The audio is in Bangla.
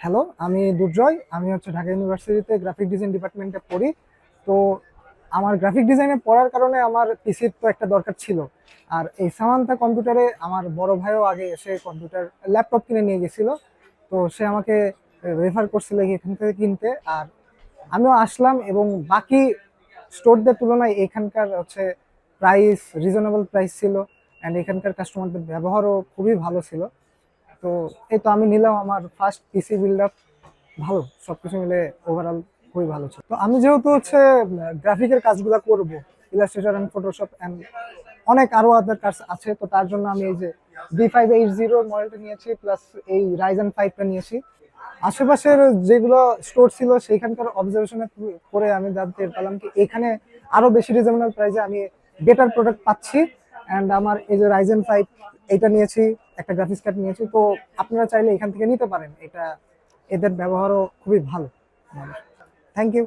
হ্যালো আমি দুর্জয়, আমি হচ্ছে ঢাকা ইউনিভার্সিটিতে গ্রাফিক ডিজাইন ডিপার্টমেন্টে পড়ি। তো আমার গ্রাফিক ডিজাইনে পড়ার কারণে আমার পিসির তো একটা দরকার ছিল। আর এই সামান্তা কম্পিউটারে আমার বড় ভাইও আগে এসে কম্পিউটার ল্যাপটপ কিনে নিয়ে গেছিল। তো সে আমাকে রেফার করছিল এখান থেকে কিনতে। আর আমিও আসলাম এবং বাকি স্টোরদের তুলনায় এখানকার হচ্ছে প্রাইস রিজনেবল প্রাইস ছিল। অ্যান্ড এখানকার কাস্টমারদের ব্যবহারও খুবই ভালো ছিল। তো এই তো আমি নিলাম আমার ফার্স্ট পিসি বিল্ড আপ ভালো, সবকিছু মিলে ওভারঅল খুবই ভালো ছিল। তো আমি যেহেতু হচ্ছে গ্রাফিকের কাজগুলো করব ইলাস্ট্রেটর অ্যান্ড ফটোশপ অ্যান্ড অনেক আরও আদার কাজ আছে, তো তার জন্য আমি এই যে বি ফাইভ এইট জিরো মডেলটা নিয়েছি প্লাস এই রাইজেন ফাইভটা নিয়েছি। আশেপাশের যেগুলো স্টোর ছিল, সেইখানকার অবজারভেশনে করে আমি জানতে পারলাম কি, এখানে আরও বেশি রিজনেবল প্রাইসে আমি বেটার প্রোডাক্ট পাচ্ছি। অ্যান্ড আমার এই যে রাইজেন ফাইভ এটা নিয়েছি, একটা গ্রাফিক্স কার্ড নিয়েছি, তো আপনারা চাইলে এখান থেকে নিতে পারেন। এটা, এদের ব্যবহারও খুবই ভালো। Thank you